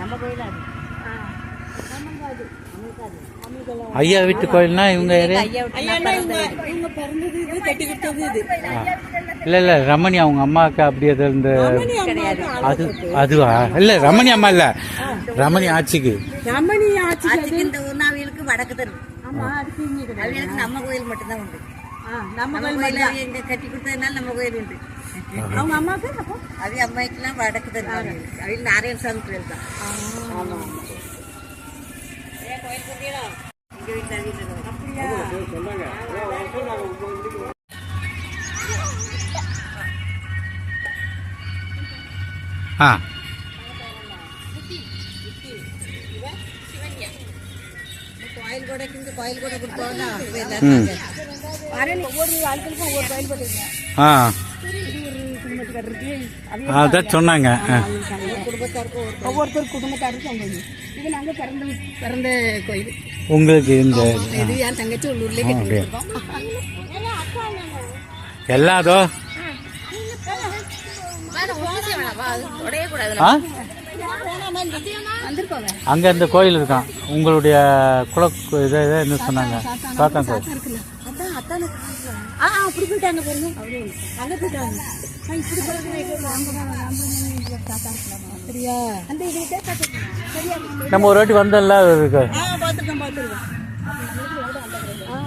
நம்ம கோயில் அது? ஐயா வீட்டு கோயில்னா இவங்க யாரு? இல்லை இல்லை ரமணி அவங்க அம்மாவுக்கு அப்படி அது இந்த கிடையாது. அது அதுவா? இல்லை ரமணி அம்மா இல்லை. ரமணி ஆட்சிக்கு. ரமணி ஆட்சி ஆச்சுக்கு இந்த உண்ணாவியலுக்கு வடக்கு தெரு. நம்ம கோயில் மட்டும்தான் உண்டு. நம்ம கோயில் எங்க கட்டி கொடுத்ததுனால நம்ம கோயில் உண்டு. அவங்க அம்மாவுக்கு அப்போ அவிய அம்மாய்க்கெல்லாம் வடக்கு அவியலுக்கு அவியல் நாராயண சாமி கோயில் தான் ஆமா எங்க வீட்டு அவியல் ஆ கோயில் கூட இருந்து கோயில் கூட கொடுத்தோம்னா ம் ஒவ்வொரு ஆட்களுக்கும் ஒவ்வொரு கோயில் போட்டுருக்கேன் ஆ அதான் சொன்னாங்க. ஒவ்வொருத்தர் குடும்பத்தாருக்கும் அவங்க இது. நாங்க பிறந்த பிறந்த கோயில். உங்களுக்கு இந்த இது என் தங்கச்சி எல்லாதோ? ஆ? வந்திருக்கோங்க. அங்கே இந்த கோயில் இருக்கான் உங்களுடைய குல இதை இதை என்ன சொன்னாங்க? ஆ அப்படி போயிட்டாங்க பாருங்க. அங்க போயிட்டாங்க. ஆ, இப்படி நம்ம சரியா அந்த ஒரு வாட்டி வந்தோம்ல இருக்கு. ஆ.